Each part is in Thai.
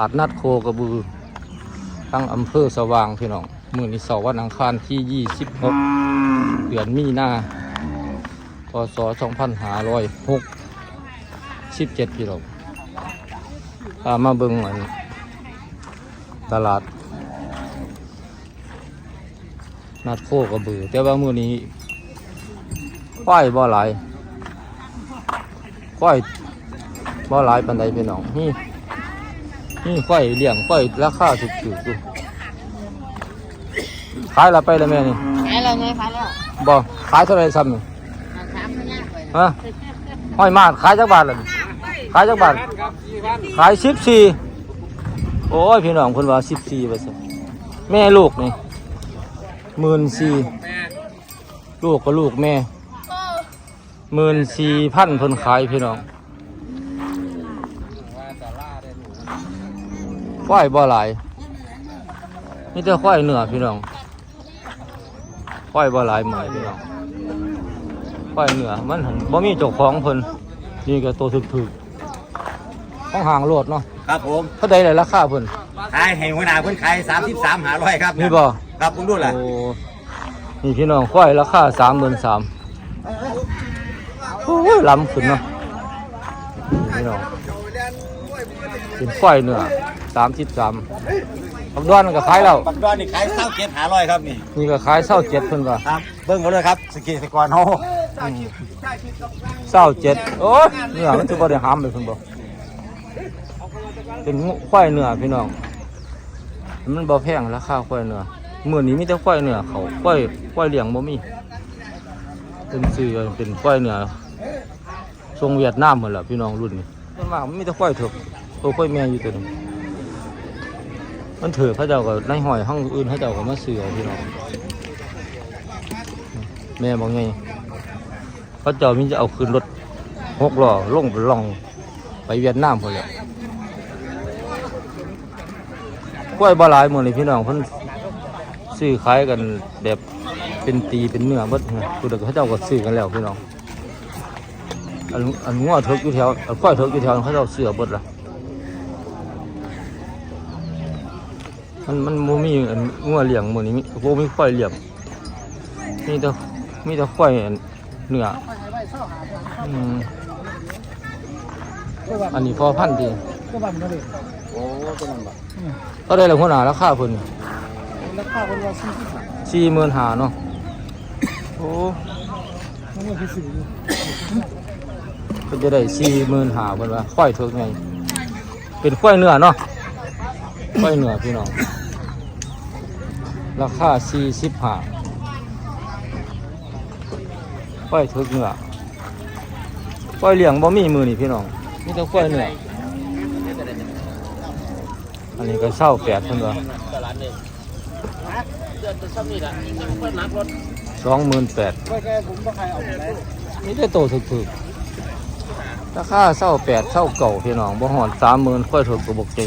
อาดนัดโคกระบือตั้งอำเภอสว่างพี่น้องมื่อนี้สวันอังคารที่ 26 เดือนมีนาพศ2506 17พี่น้องพามาเบิ่งอันตลาด นัดโคกระบือ แต่ว่ามื่อนี้ควายบ่หลายควายบ่หลายปันใดพี่น้องนี่ นี่ควายเลี้ยงควายราคาถูกๆอยู่ขายละไปแล้วแม่นี่ขายแล้วไงขายแล้วบ่ขายเท่าไหรซ้ำนี่เอาสามพันยากเลยฮะห้อยมาดขายจักบาทล่ะขายจักบาทขายสิบสี่โอ้ยพี่น้องคนว่าสิบสี่ไปสิแม่ลูกนี่หมื่นสี่ลูกก็ลูกแม่หมื่นสี่พันเพิ่นขายพี่น้อง ควายบ่หลายนี่แต่ควายเหนือพี่น้องควายบ่หลายเหมือนพี่น้องควายเหนือมันหันบ่มีเจ้าของเพิ่นนี่ก็ตัวถึกๆต้องห่างโลดเนาะครับผมเท่าใดเลยราคาเพิ่นขายให้หัวหน้าเพิ่นขายสามสิบสามหาร้อยครับนี่บ่ครับผมดูแหละโอ้นี่พี่น้องควายราคาสามหมื่นสามโอ้ยล้ำขึ้นเนาะนี่พี่น้อง เป็นควายเหนือสามสิบสามปักด้วนมันก็ขายแล้วปักดอนนี่ขายเศร้าเกียรหาร้อยครับนี่นี่ก็ขายเศร้าเจ็ดเพิ่นว่าครับเบิ้งมาเลยครับสเกตกรเฮาเศร้าเจ็ดโอ้ยเนื้อมันจะบ่ได้หามเลยเพิ่นบอกเป็นงูควายเนื้อพี่น้อง มันบ่แพงราคาควายเนื้อมื้อนี้มีแต่ควายเนื้อเขาควายควายเลี้ยงบ่มีเป็นซื้อเป็นควายเนื้อทรงเวียดนามหมดแหละพี่น้องรุ่นนี้ ส่วนมากมันมีแต่ควายเถกตัวควายแม่อยู่ตัวนึงมันเถือะเขาเจ้าก็ในหอยห้องอื่นเขาเจ้าก็มาซื้อพี่น้องแม่บอกไงเขาเจ้ามีจะเอาขึ้นรถหกล้อลงไปลองไปเวียดนามพอแล้วกล้วยบาลายหมดเลยพี่น้องเพิ่นซื้อขายกันแบบเป็นตีเป็นเนื้อเบิดเนี่ยคือเด็กเขาเจ้าก็ซื้อกันแล้วพี่น้อง อันอันงัวเถิกอยู่แถวอันกล้วยเถิกอยู่แถวเขาเจ้าซื้อเบิดละมันมันโมมีอันงัวเลี้ยงหมือนี้มีโมมีควายเลี้ยงมีแต่มีแต่ควายอันเนื้ออืมอันนี้พอพันดีก็บันมาเลยโอ้ตัวนั้นบ่ก็ได้แล้วหัวหน้าราคาเพิ่นราคาเป็นว่าสี่หมื่นหาเนาะโอ้มันก็คือสี่ เพิ่นจะได้สี่หมื่นหาเพิ่นว่าควายเถิกไงเป็นควายเนื้อเนาะควายเนื้อพี่น้องราคาสี่สิบห้าควายเถิกเนื้อควายเลี้ยงบ่มีมือนี่พี่น้องมีแต่ควายเนื้ออันนี้ก็เศร้าแปดเพิ่นว่าสองหมื่นแปดนี่ได้โตถึกๆ ราคาเศร้าแปดเศร้าเก่าพี่น้องบ่หอดสามหมื่นค่อยถูกกระบอกใจ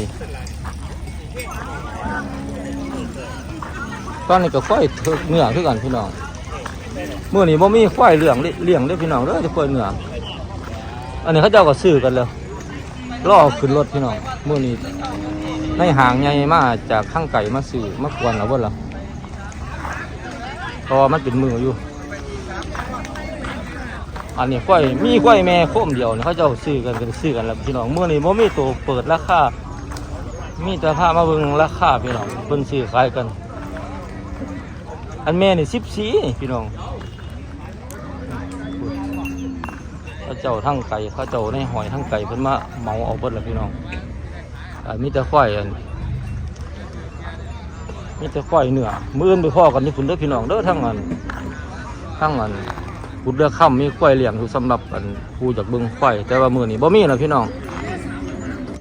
ตอนนี้ก็ค่อยถึกเนื้อคือกันพี่น้องเมื่อนี้บ่มีควายเหลืองเลี้ยงเด้พี่น้องเด้อจะควายเหนื้ออันนี้เขาเจ้าก็ซื้อกันแล้วล่อขึ้นรถพี่น้องเมื่อนี้ในหางใหญ่มาจากข้างไก่มาซื้อมาควนเอาเบ่ล่ะพราะว่ามันเป็นมืออยู่ อันนี้กล้วยมีกล้วยแม่โคมเดียวเนี่ยเขาจะซื้อกันกันซื้อกันแล้วพี่น้องเมื่อนี้บ่มีตัวเปิดราคา มีแต่พามาเบิ่งราคาพี่น้องเพิ่นซื้อขายกัน อันแม่นี่สิบสีพี่น้องเขาเจ้าทั้งไก่เขาเจ้าในหอยทั้งไก่เพิ่นมาเมาเอาเบิดแล้วพี่น้องอันมีแต่ควายอันมีแต่ควายเนื้อมื้ออื่นไปพ่อกันที่พุ่นเด้อพี่น้องเด้อทั้งอันทั้งอัน พุดเรือค่ำมีควายเลี้ยงอยู่สำหรับอันผู้จากเบิ่งควายแต่ว่ามือนี้บ่มีนะพี่น้อง